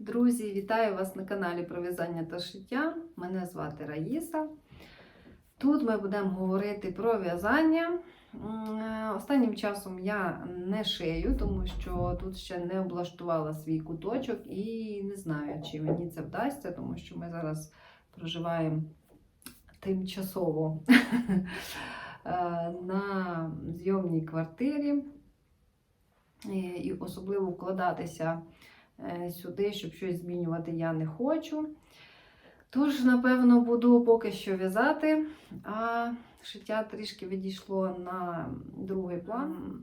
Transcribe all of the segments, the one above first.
Друзі, вітаю вас на каналі про в'язання та шиття. Мене звати Раїса. Тут ми будемо говорити про в'язання. Е, Останнім часом я не шию, тому що тут ще не облаштувала свій куточок і не знаю, чи мені це вдасться, тому що ми зараз проживаємо тимчасово е, на зйомній квартирі. І і особливо вкладатися е, сюди, щоб щось змінювати, я не хочу. Тож, напевно, буду поки що в'язати, а шиття трішки відійшло на другий план.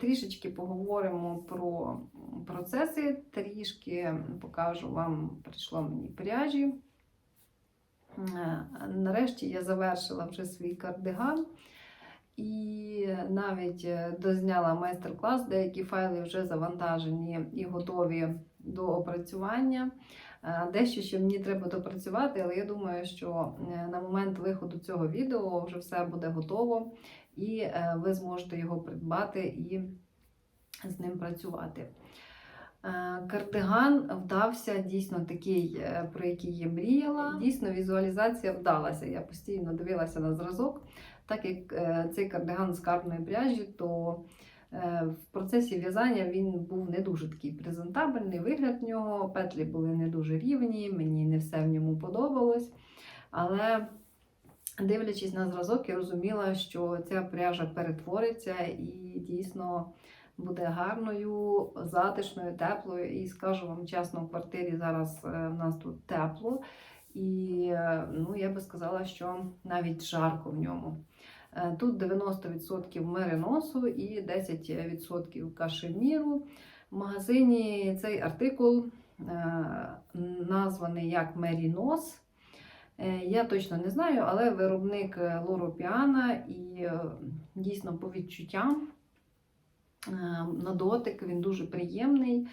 Трішечки поговоримо про процеси, трішки покажу вам, прийшло мені пряжі. Е, Нарешті я завершила вже свій кардиган. І навіть е, дозняла майстер-клас, деякі файли вже завантажені і готові до опрацювання. Е, Дещо ще мені треба допрацювати, але я думаю, що е, на момент виходу цього відео вже все буде готово, і е, ви зможете його придбати і з ним працювати. Кардиган вдався дійсно такий, про який я мріяла. Дійсно, візуалізація вдалася. Я постійно дивилася на зразок. Так як цей кардиган з карної пряжі, то в процесі в'язання він був не дуже такий презентабельний, вигляд в нього, петлі були не дуже рівні, мені не все в ньому подобалось. Але дивлячись на зразок, я розуміла, що ця пряжа перетвориться і дійсно буде гарною, затишною, теплою. І скажу вам чесно, в квартирі зараз е, в нас тут тепло. І е, ну, я би сказала, що навіть жарко в ньому. Е, Тут 90% мериносу і 10% кашеміру. В магазині цей артикул е, названий як Мерінос. Е, Я точно не знаю, але виробник е, Лоро Піана і дійсно по відчуттям на дотик він дуже приємний.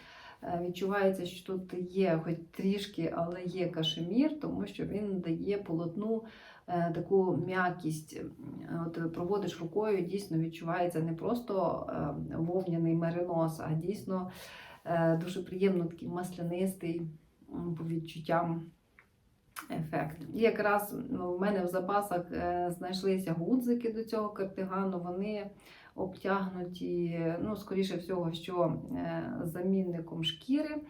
Відчувається, що тут є хоч трішки, але є кашемір, тому що він дає полотну таку м'якість. От проводиш рукою, дійсно відчувається не просто е, вовняний меринос, а дійсно е, дуже приємно такий маслянистий по відчуттям ефект. І якраз ну, в мене в запасах е, знайшлися гудзики до цього кардигану. Вони обтягнуті, ну, скоріше всього, що е, замінником шкіри.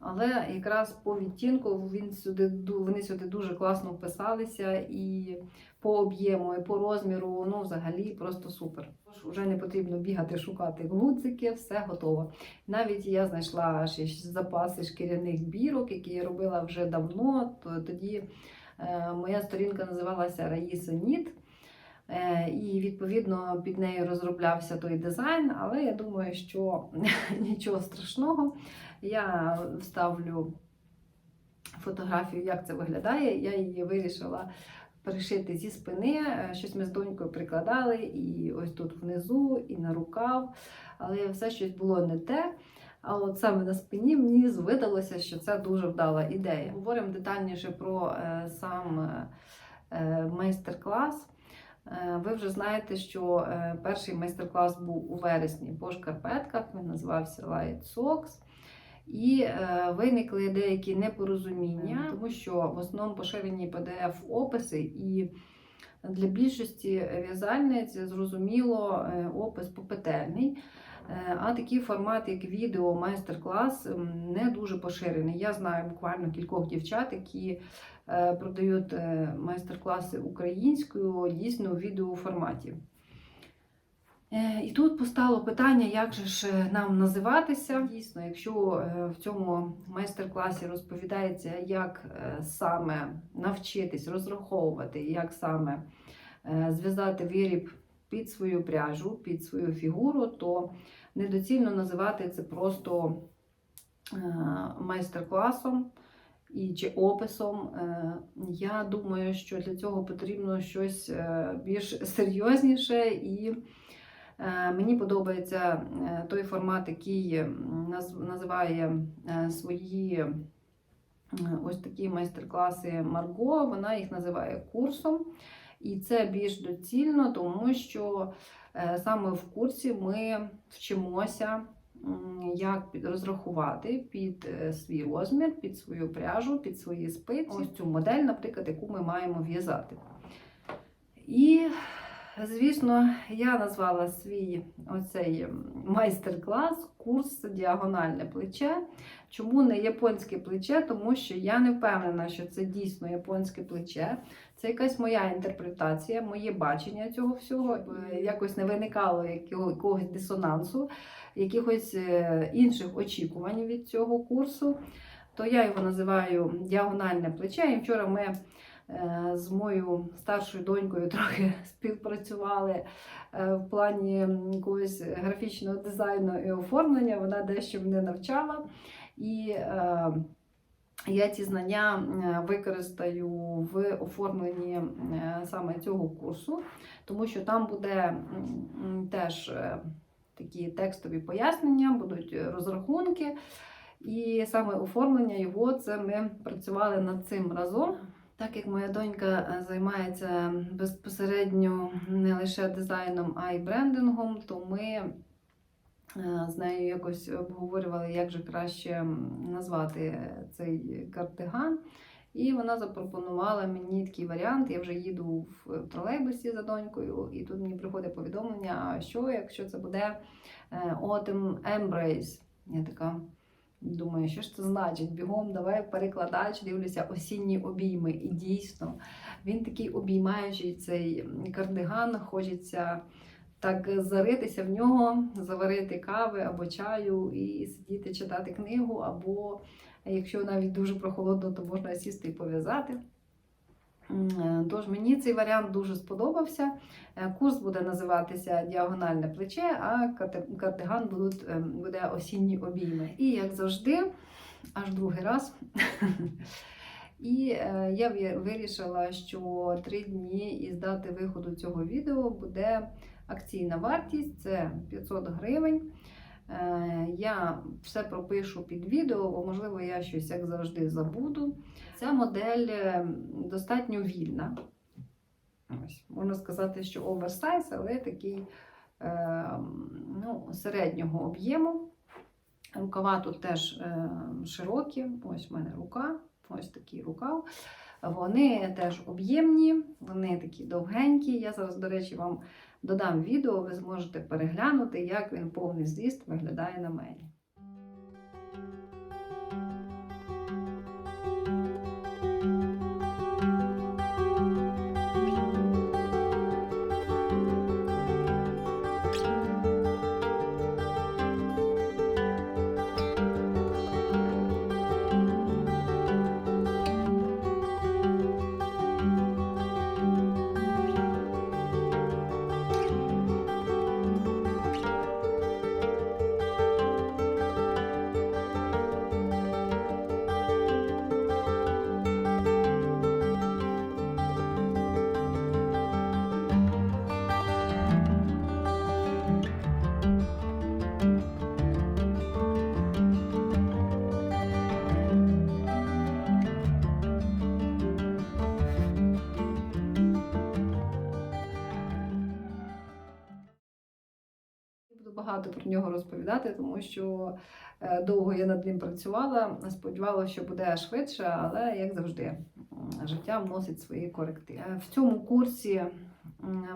Але якраз по відтінку він сюди, вони сюди дуже класно вписалися і по об'єму, і по розміру, ну взагалі просто супер. Тож Вже не потрібно бігати шукати гудзики, все готово. Навіть я знайшла ще запаси шкіряних бірок, які я робила вже давно. Тоді е, моя сторінка називалася Раїса Ніт. Е, І відповідно під нею розроблявся той дизайн, але я думаю, що нічого страшного. Я вставлю фотографію, як це виглядає. Я її вирішила пришити зі спини. Е, Щось ми з донькою прикладали, і ось тут внизу, і на рукав. Але все щось було не те. А от саме на спині мені видалося, що це дуже вдала ідея. Говоримо детальніше про е, сам е, майстер-клас. Ви вже знаєте, що перший майстер-клас був у вересні по шкарпетках, він називався Light Socks. І е, виникли деякі непорозуміння, тому що в основному поширені PDF-описи, і для більшості в'язальниць зрозуміло е, опис попетельний. Е, А такий формат, як відео, майстер-клас, не дуже поширений. Я знаю буквально кількох дівчат, які е, продають майстер-класи українською дійсно у відеоформаті. Е, І тут постало питання, як же ж е, нам називатися. Дійсно, якщо е, в цьому майстер-класі розповідається, як саме навчитись розраховувати, як саме зв'язати виріб під свою пряжу, під свою фігуру, то недоцільно називати це просто майстер-класом і чи описом. Я думаю, що для цього потрібно щось більш серйозніше і. Е, Мені подобається е, той формат, який називає е, свої ось такі майстер-класи Марго. Вона їх називає курсом. І це більш доцільно, тому що саме в курсі ми вчимося як розрахувати під свій розмір, під свою пряжу, під свої спиці. Ось цю модель, наприклад, яку ми маємо в'язати. І, звісно, я назвала свій оцей майстер-клас, курс діагональне плече. Чому не японське плече? Тому що я не впевнена, що це дійсно японське плече. Це якась моя інтерпретація, моє бачення цього всього. Е, Якось не виникало якогось дисонансу, якихось е, інших очікувань від цього курсу. То я його називаю діагональне плече. І вчора ми з моєю старшою донькою трохи співпрацювали е, в плані якогось графічного дизайну і оформлення. Вона дещо мене навчала. І е, я ці знання е, використаю в оформленні е, саме цього курсу, тому що там буде теж е, такі текстові пояснення, будуть розрахунки. І саме оформлення його це ми працювали над цим разом. Так як моя донька е, займається безпосередньо не лише дизайном, а й брендингом, то ми е, з нею якось обговорювали, як же краще назвати цей кардиган. І вона запропонувала мені такий варіант. Я вже їду в тролейбусі за донькою, і тут мені приходить повідомлення, а що, якщо це буде е, Autumn Embrace. Я така думаю, що ж це значить? Бігом, давай перекладач, дивлюся, осінні обійми. І дійсно, він такий обіймаючий цей кардиган, хочеться так заритися в нього, заварити кави або чаю і сидіти читати книгу, або якщо навіть дуже прохолодно, то можна сісти і пов'язати. Е, Тож мені цей варіант дуже сподобався. Е, Курс буде називатися Діагональне плече, а карти- кардиган будуть, е, буде осінні обійми. І як завжди, аж другий раз. І е, я вирішила, що три дні із дати виходу цього відео буде акційна вартість це 500 гривень. Е, Я все пропишу під відео, бо, можливо, я щось, як завжди, забуду. Ця модель е, достатньо вільна. Ось, можна сказати, що оверсайз, але такий е, ну, середнього об'єму. Рукава тут теж широкі. Ось в мене рука, ось такий рукав. Вони теж об'ємні, вони такі довгенькі. Я зараз, до речі, вам додам відео, ви зможете переглянути, як він повний зріст виглядає на мені. Багато про нього розповідати, тому що е, довго я над ним працювала. Сподівалася, що буде швидше, але як завжди, життя вносить свої корективи. Е, В цьому курсі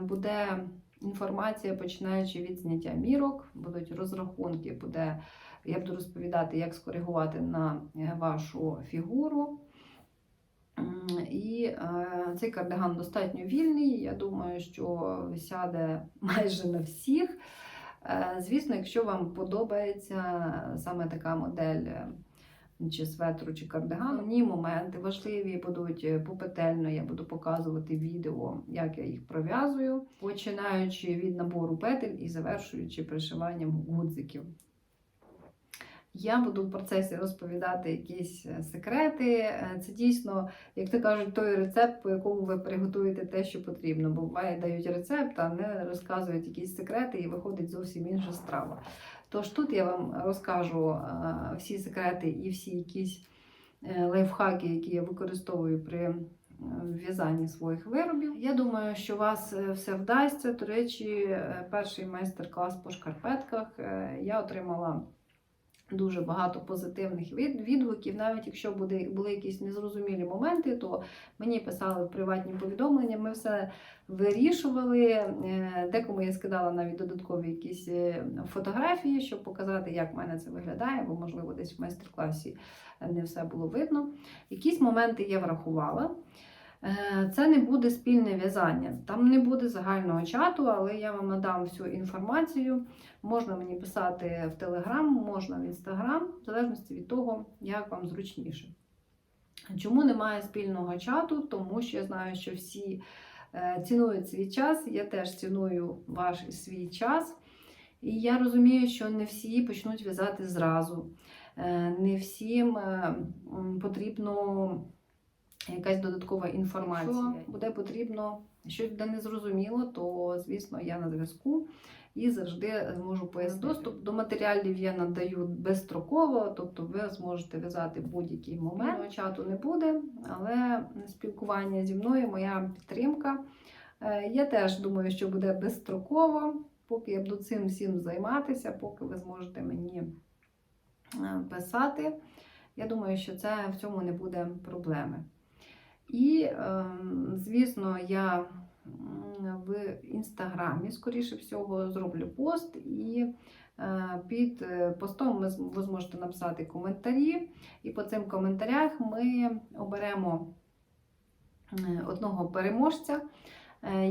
буде інформація, починаючи від зняття мірок, будуть розрахунки, буде, я буду розповідати, як скоригувати на е, вашу фігуру. І цей кардиган достатньо вільний. Я думаю, що сяде майже на всіх. Е, Звісно, якщо вам подобається саме така модель е, чи светру, чи кардигану, ні моменти важливі будуть е, попетельно. Я буду показувати відео, як я їх пров'язую, починаючи від набору петель і завершуючи пришиванням гудзиків. Я буду в процесі розповідати якісь е, секрети. Е, Це дійсно, як то кажуть, той рецепт, по якому ви приготуєте те, що потрібно. Бо буває, дають рецепт, а не розказують якісь секрети, і виходить зовсім інша страва. Тож тут я вам розкажу е, всі секрети і всі якісь лайфхаки, які я використовую при в'язанні своїх виробів. Я думаю, що вас все вдасться. До речі, перший майстер-клас по шкарпетках я отримала Дуже багато позитивних відгуків. Навіть якщо буде, були якісь незрозумілі моменти, то мені писали приватні повідомлення, ми все вирішували. Е, Декому я скидала навіть додаткові якісь е, фотографії, щоб показати, як в мене це виглядає, бо, можливо, десь в майстер-класі не все було видно. Якісь моменти я врахувала. Е, Це не буде спільне в'язання. Там не буде загального чату, але я вам надам всю інформацію. Можна мені писати в Телеграм, можна в Інстаграм, в залежності від того, як вам зручніше. Чому немає спільного чату? Тому що я знаю, що всі е, цінують свій час. Я теж ціную ваш свій час. І я розумію, що не всі почнуть в'язати зразу. Е, Не всім потрібно якась додаткова інформація. Якщо буде потрібно щось буде незрозуміло, то звісно я на зв'язку і завжди зможу пояснити. Доступ до матеріалів я надаю безстроково, тобто ви зможете в'язати будь-який момент. Ну, Чату не буде, але спілкування зі мною, моя підтримка. Е, Я теж думаю, що буде безстроково, поки я буду цим всім займатися, поки ви зможете мені е, писати. Я думаю, що це в цьому не буде проблеми. І, ем, звісно, я в інстаграмі, скоріше всього, зроблю пост, і е, під е, постом ви зможете написати коментарі, і по цим коментарях ми оберемо е, одного переможця.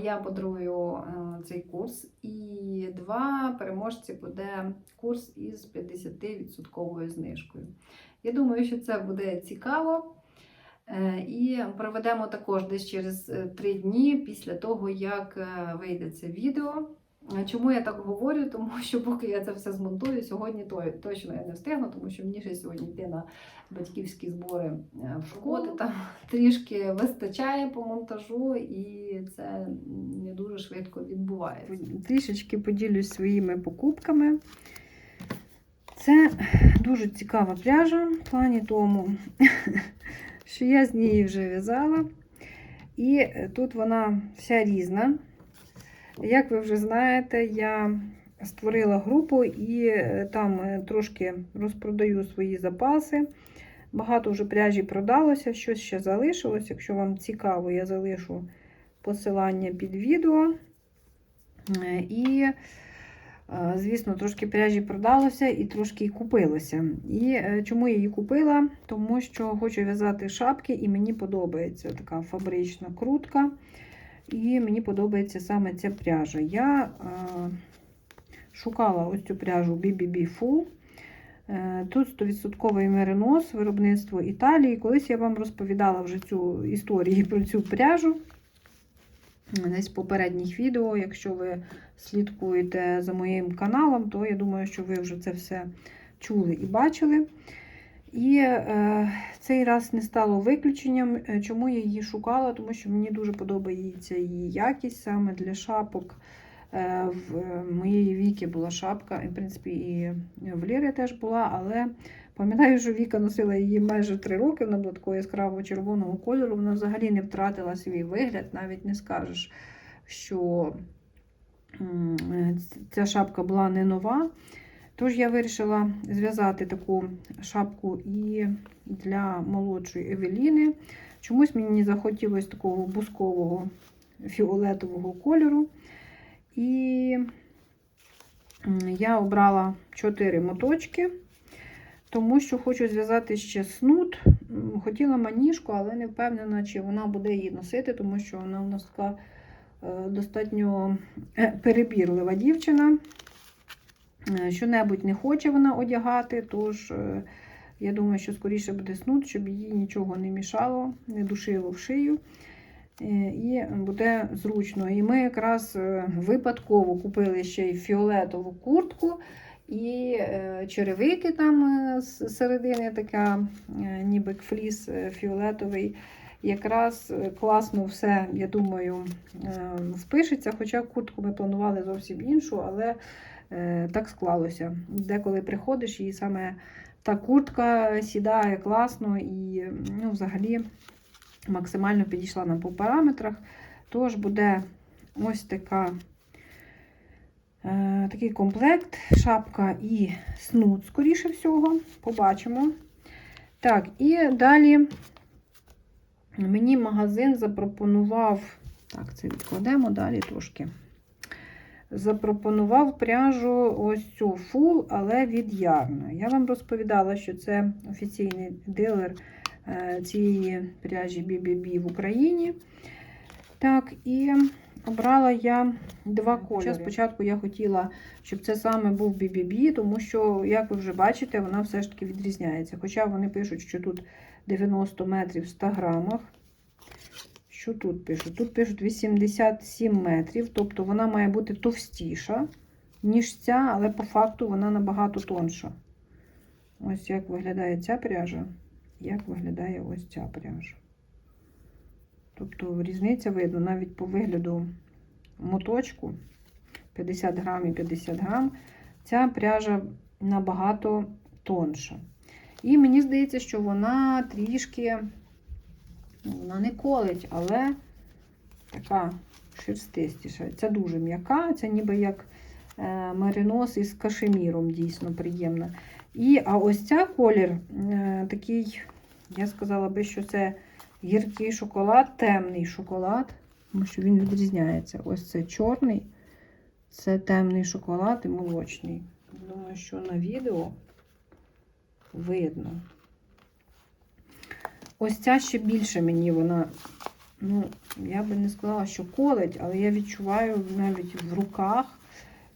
Я подарую цей курс, і два переможці буде курс із 50% знижкою. Я думаю, що це буде цікаво. Е, І проведемо також десь через е, три дні після того, як е, вийде це відео. Чому я так говорю? Тому що поки я це все змонтую, сьогодні то- точно я не встигну, тому що мені ще сьогодні йти на батьківські збори в школу. Там трішки вистачає по монтажу, і це не дуже швидко відбувається. Трішечки поділюсь своїми покупками. Це дуже цікава пряжа в плані тому, що я з неї вже в'язала. І е, тут вона вся різна. Як ви вже знаєте, я створила групу і е, там е, трошки розпродаю свої запаси. Багато вже пряжі продалося, щось ще залишилось. Якщо вам цікаво, я залишу посилання під відео. І, звісно, трошки пряжі продалося і трошки купилося. І е, чому я її купила? Тому що хочу в'язати шапки, і мені подобається така фабрична крутка. І мені подобається саме ця пряжа. Я е, шукала ось цю пряжу BBB Full. Е, Тут 100% меринос, виробництво Італії. Колись я вам розповідала вже цю історію про цю пряжу. Десь в попередніх відео, якщо ви слідкуєте за моїм каналом, то я думаю, що ви вже це все чули і бачили. І е, цей раз не стало виключенням. Е, Чому я її шукала? Тому що мені дуже подобається її якість саме для шапок. Е, в е, моєї віки була шапка, і, в принципі, і в Ліри теж була, але пам'ятаю, що Віка носила її майже 3 роки, вона була такого яскраво червоного кольору, вона взагалі не втратила свій вигляд, навіть не скажеш, що ця шапка була не нова. Тож я вирішила зв'язати таку шапку і для молодшої Евеліни. Чомусь мені захотілося такого бускового фіолетового кольору. І я обрала 4 моточки, тому що хочу зв'язати ще снуд. Хотіла маніжку, але не впевнена, чи вона буде її носити, тому що вона у нас така е, достатньо е, перебірлива дівчина. Е, Що-небудь не хоче вона одягати, тож я думаю, що скоріше буде снуд, щоб їй нічого не мішало, не душило в шию. І буде зручно. І ми якраз випадково купили ще й фіолетову куртку і е, черевики там е, з середини, така е, ніби фліс фіолетовий. Якраз класно все, я думаю, впишеться. Хоча куртку ми планували зовсім іншу, але так склалося. Деколи приходиш, і саме та куртка сідає класно і ну, взагалі максимально підійшла нам по параметрах. Тож буде ось така такий комплект, шапка і снуд, скоріше всього. Побачимо. Так, і далі мені магазин запропонував. Так, це відкладемо далі трошки. Запропонував пряжу ось цю фул, але від Ярна. Я вам розповідала, що це офіційний дилер е, цієї пряжі BBB в Україні. Так, і обрала я два кольори. Спочатку я хотіла, щоб це саме був BBB, тому що, як ви вже бачите, вона все ж таки відрізняється. Хоча вони пишуть, що тут 90 метрів в 100 грамах. Що тут пишуть? Тут пишуть 87 метрів, тобто вона має бути товстіша, ніж ця, але по факту вона набагато тонша. Ось як виглядає ця пряжа, як виглядає ось ця пряжа. Тобто різниця видно навіть по вигляду моточку 50 грам і 50 грам, ця пряжа набагато тонша. І мені здається, що вона трішки, ну, вона не колить, але така шерстистіша. Це дуже м'яка, це ніби як е, меринос із кашеміром, дійсно приємна. І, а ось ця колір е, такий, я сказала би, що це гіркий шоколад, темний шоколад, тому що він відрізняється. Ось це чорний, це темний шоколад і молочний. Думаю, що на відео видно. Ось ця ще більше мені вона, ну, я би не сказала, що колить, але я відчуваю навіть в руках,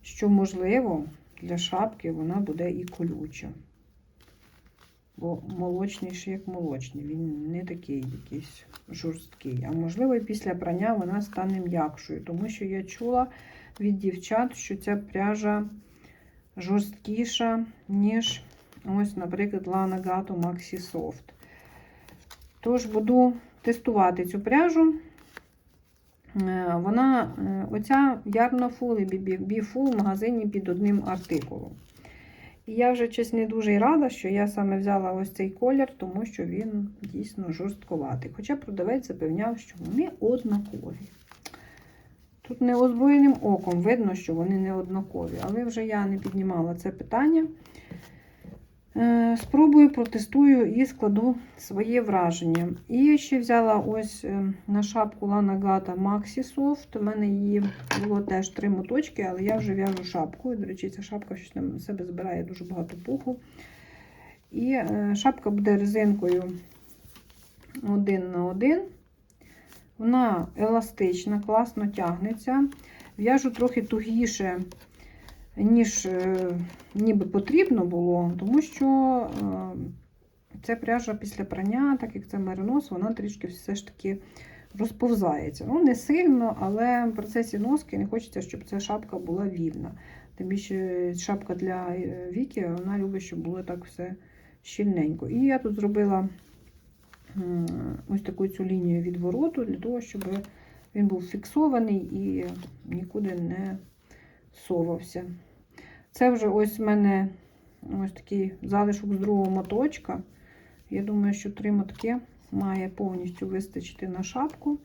що, можливо, для шапки вона буде і колюча. Бо молочний ще як молочний, він не такий якийсь жорсткий. А можливо, і після прання вона стане м'якшою, тому що я чула від дівчат, що ця пряжа жорсткіша, ніж ось, наприклад, Lana Gato Maxi Soft. Тож буду тестувати цю пряжу. Е, Вона, е, оця Ярна Full і BB в магазині під одним артикулом. І я вже щось не дуже рада, що я саме взяла ось цей колір, тому що він дійсно жорсткуватий. Хоча продавець запевняв, що вони однакові. Тут неозброєним оком видно, що вони не однакові, але вже я не піднімала це питання. Е, Спробую, протестую і складу своє враження. І ще взяла ось е, на шапку Lana Gata Maxi Soft. У мене її було теж три моточки, але я вже в'яжу шапку. До речі, ця шапка щось на себе збирає дуже багато пуху. І е, шапка буде резинкою один на один. Вона еластична, класно тягнеться. В'яжу трохи тугіше, ніж е, ніби потрібно було, тому що е, ця пряжа після прання, так як це меринос, вона трішки все ж таки розповзається. Ну, не сильно, але в процесі носки не хочеться, щоб ця шапка була вільна. Тим більше шапка для е, Віки, вона любить, щоб було так все щільненько. І я тут зробила ось таку цю лінію відвороту, для того, щоб він був фіксований і нікуди не совався. Це вже ось в мене ось такий залишок з другого моточка. Я думаю, що три мотки має повністю вистачити на шапку.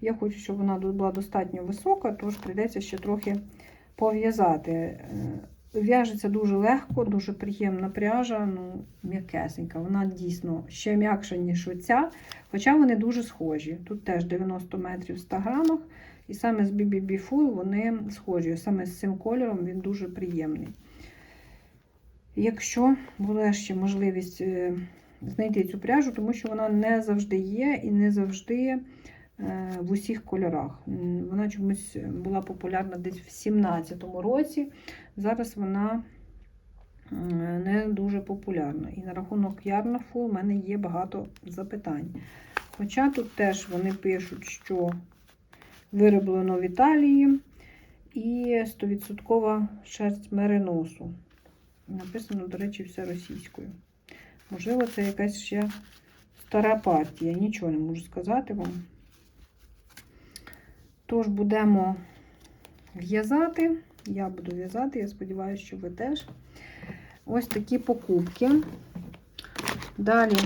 Я хочу, щоб вона була достатньо висока, тож прийдеться ще трохи пов'язати. Е, В'яжеться дуже легко, дуже приємна пряжа, ну, м'якесенька. Вона дійсно ще м'якша, ніж оця, хоча вони дуже схожі. Тут теж 90 метрів в 100 грамах. І саме з BBB Full вони схожі. Саме з цим кольором він дуже приємний. Якщо буде ще можливість е, знайти цю пряжу, тому що вона не завжди є і не завжди е, в усіх кольорах. Вона чомусь була популярна десь в 17-му році. Зараз вона не дуже популярна. І на рахунок Ярнафу в мене є багато запитань. Хоча тут теж вони пишуть, що вироблено в Італії і 100% шерсть мериносу. Написано, до речі, все російською. Можливо, це якась ще стара партія. Нічого не можу сказати вам. Тож будемо в'язати. Я буду в'язати, я сподіваюся, що ви теж. Ось такі покупки. Далі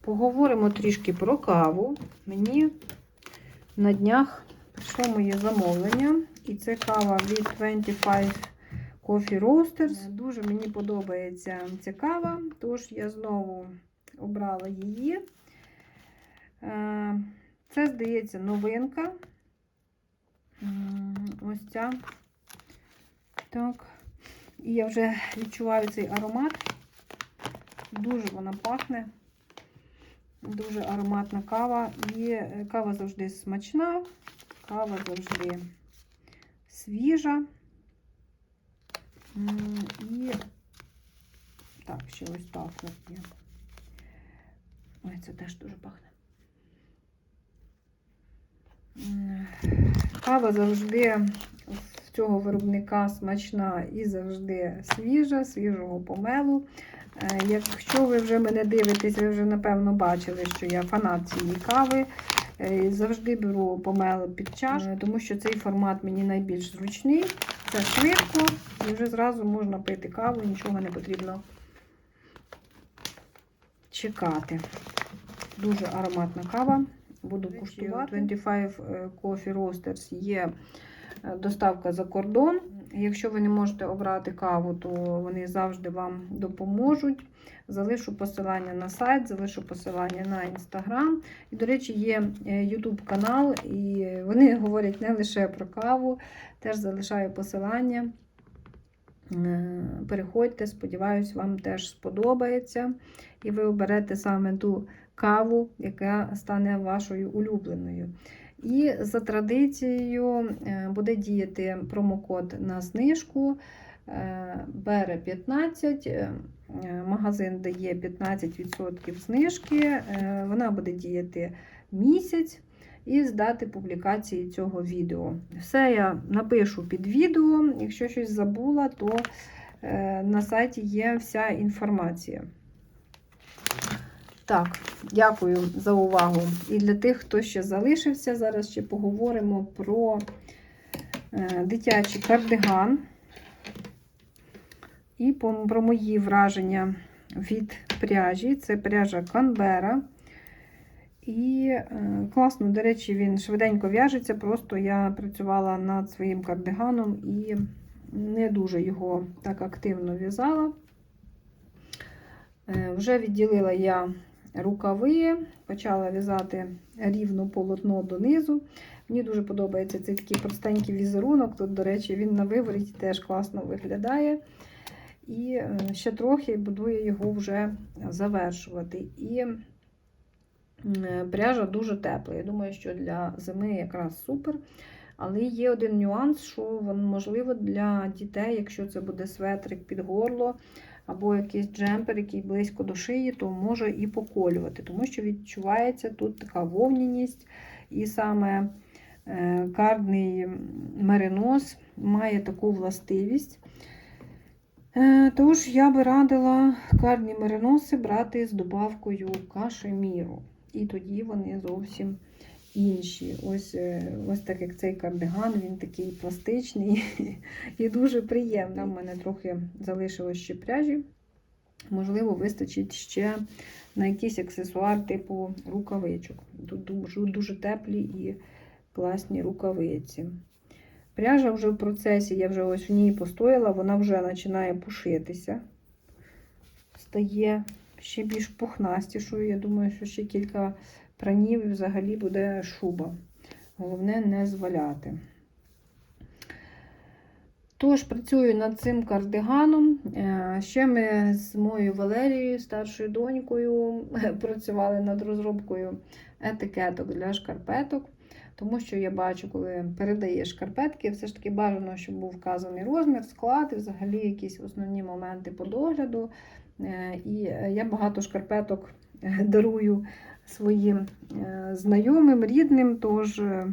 поговоримо трішки про каву. Мені на днях прийшло моє замовлення І це кава від 25 Coffee Roasters. Дуже мені подобається ця кава, тож я знову обрала її. Е, Це, здається, новинка. Ось ця. Так. І я вже відчуваю цей аромат. Дуже вона пахне. Дуже ароматна кава. І е, кава завжди смачна, кава завжди свіжа. І так, ще ось так. Ой, це теж дуже пахне. Кава завжди в цього виробника смачна і завжди свіжа, свіжого помелу. Е, Якщо ви вже мене дивитесь, ви вже напевно бачили, що я фанат цієї кави. Е, Завжди беру помел під чаш, е, тому що цей формат мені найбільш зручний. Це швидко і вже зразу можна пити каву, нічого не потрібно чекати. Дуже ароматна кава. Буду куштувати. 25 Coffee Roasters є доставка за кордон. Якщо ви не можете обрати каву, то вони завжди вам допоможуть. Залишу посилання на сайт, залишу посилання на інстаграм. І, до речі, є е, YouTube канал, і вони говорять не лише про каву, теж залишаю посилання. Е, Переходьте, сподіваюсь, вам теж сподобається. І ви оберете саме ту каву, яка стане вашою улюбленою. І за традицією е, буде діяти промокод на знижку. е, Бере 15, е, магазин дає 15% знижки. Вона буде діяти місяць і з дати публікації цього відео. Все я напишу під відео. Якщо щось забула, то на сайті є вся інформація. Так, дякую за увагу. І для тих, хто ще залишився, зараз ще поговоримо про е, дитячий кардиган і про мої враження від пряжі. Це пряжа Canberra. І е, класно, до речі, він швиденько в'яжеться. Просто я працювала над своїм кардиганом і не дуже його так активно в'язала. Е, Вже відділила я рукави, почала в'язати рівно полотно донизу. Мені дуже подобається цей такий простенький візерунок. Тут, до речі, він на вивороті теж класно виглядає. І е, ще трохи буду я його вже завершувати. І е, пряжа дуже тепла. Я думаю, що для зими якраз супер. Але є один нюанс, що можливо для дітей, якщо це буде светрик під горло, або якийсь джемпер, який близько до шиї, то може і поколювати, тому що відчувається тут така вовняність, і саме е, кардний меринос має таку властивість. Е, Тож я би радила кардні мериноси брати з добавкою кашеміру. І тоді вони зовсім інші. Ось, е, ось так як цей кардиган, він такий пластичний і дуже приємний. У мене трохи залишилось ще пряжі. Можливо, вистачить ще на якийсь аксесуар типу рукавичок. Тут дуже, дуже теплі і класні рукавиці. Пряжа вже в процесі, я вже ось в ній постояла, вона вже починає пушитися. Стає ще більш пухнастішою. Я думаю, що ще кілька пранів і взагалі буде шуба. Головне не зваляти. Тож, працюю над цим кардиганом. Е, Ще ми з моєю Валерією, старшою донькою, працювали над розробкою етикеток для шкарпеток. Тому що я бачу, коли передаєш шкарпетки, все ж таки бажано, щоб був вказаний розмір, склад і взагалі якісь основні моменти по догляду. Е, І я багато шкарпеток е, дарую своїм е, знайомим, рідним, тож е,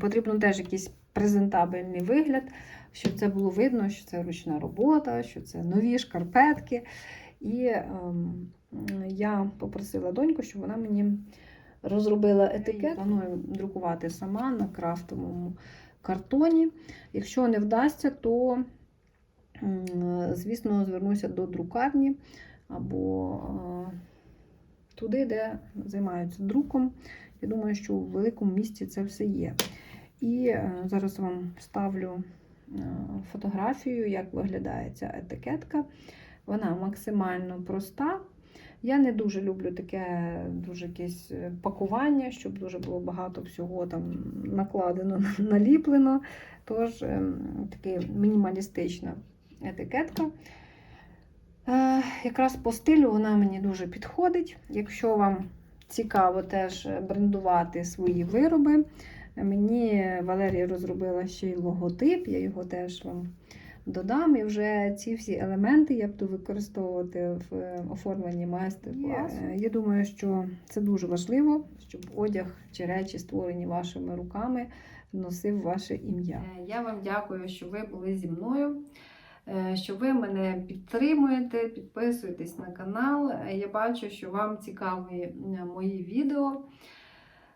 потрібно теж якийсь презентабельний вигляд, щоб це було видно, що це ручна робота, що це нові шкарпетки. І ем, я попросила доньку, щоб вона мені розробила етикет. Планую друкувати сама на крафтовому картоні. Якщо не вдасться, то, звісно, звернуся до друкарні або е, туди, де займаються друком. Я думаю, що у великому місті це все є. І е, зараз вам вставлю е, фотографію, як виглядає ця етикетка. Вона максимально проста. Я не дуже люблю таке дуже якесь е, пакування, щоб дуже було багато всього там накладено, наліплено. Тож ем, така мінімалістична етикетка. Е, якраз по стилю вона мені дуже підходить. Якщо вам цікаво теж брендувати свої вироби, мені Валерія розробила ще й логотип, я його теж вам додам. І вже ці всі елементи я буду використовувати в е, оформленні майстер-класу. Я думаю, що це дуже важливо, щоб одяг чи речі, створені вашими руками, носив ваше ім'я. Е, Я вам дякую, що ви були зі мною, що ви мене підтримуєте, підписуєтесь на канал. Е, Я бачу, що вам цікаві е, мої відео.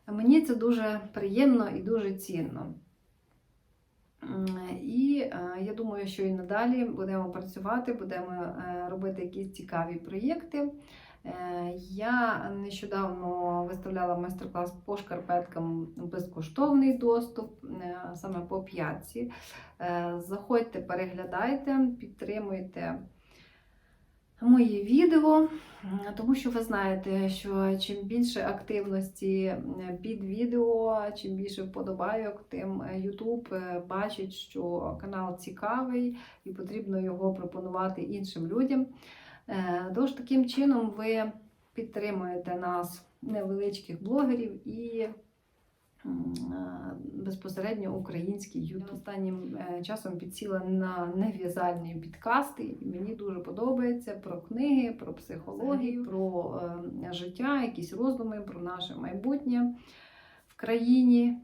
Мені це дуже приємно і дуже цінно. І е, я думаю, що і надалі будемо працювати, будемо е, робити якісь цікаві проєкти. Е, Я нещодавно виставляла майстер-клас по шкарпеткам безкоштовний доступ е, саме по п'ятці. Е, Заходьте, переглядайте, підтримуйте мої відео, тому що ви знаєте, що чим більше активності під відео, чим більше вподобайок, тим YouTube бачить, що канал цікавий і потрібно його пропонувати іншим людям. Е, Тож таким чином ви підтримуєте нас, невеличких блогерів, і е, безпосередньо український YouTube. Останнім е, часом підсіла на нев'язальні підкасти, і мені дуже подобається про книги, про психологію, про життя, якісь роздуми про наше майбутнє в країні.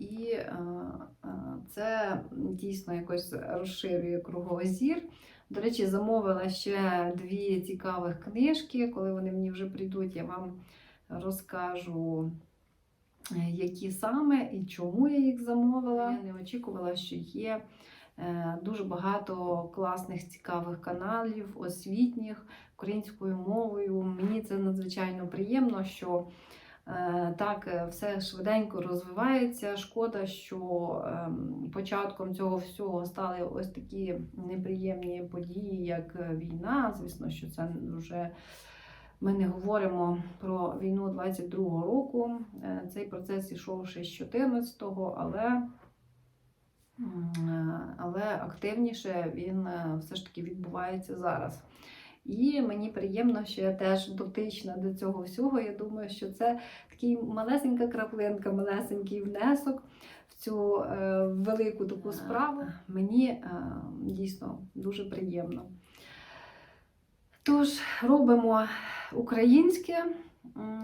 І це дійсно якось розширює кругозір. До речі, замовила ще дві цікавих книжки. Коли вони мені вже прийдуть, я вам розкажу, е, які саме і чому я їх замовила. Я не очікувала, що є е, дуже багато класних цікавих каналів, освітніх українською мовою. Мені це надзвичайно приємно, що так е, все швиденько розвивається. Шкода, що ем, початком цього всього стали ось такі неприємні події, як е, війна. Звісно, що це вже. Ми не говоримо про війну 22-го року. Е, Цей процес ішов ще з 14-го, але, е, але активніше він е, все ж таки відбувається зараз. І мені приємно, що я теж дотична до цього всього. Я думаю, що це такий малесенька краплинка, малесенький внесок в цю е, велику таку справу. Мені е, дійсно дуже приємно. Тож робимо українське,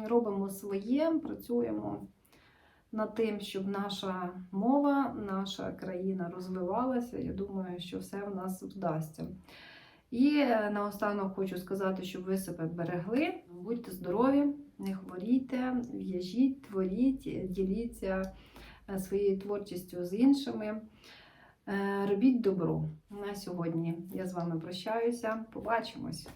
робимо своє, працюємо над тим, щоб наша мова, наша країна розвивалася. Я думаю, що все в нас вдасться. І е, наостанок хочу сказати, щоб ви себе берегли, будьте здорові, не хворійте, в'яжіть, творіть, діліться е, своєю творчістю з іншими. Е, Робіть добро. На сьогодні я з вами прощаюся. Побачимось!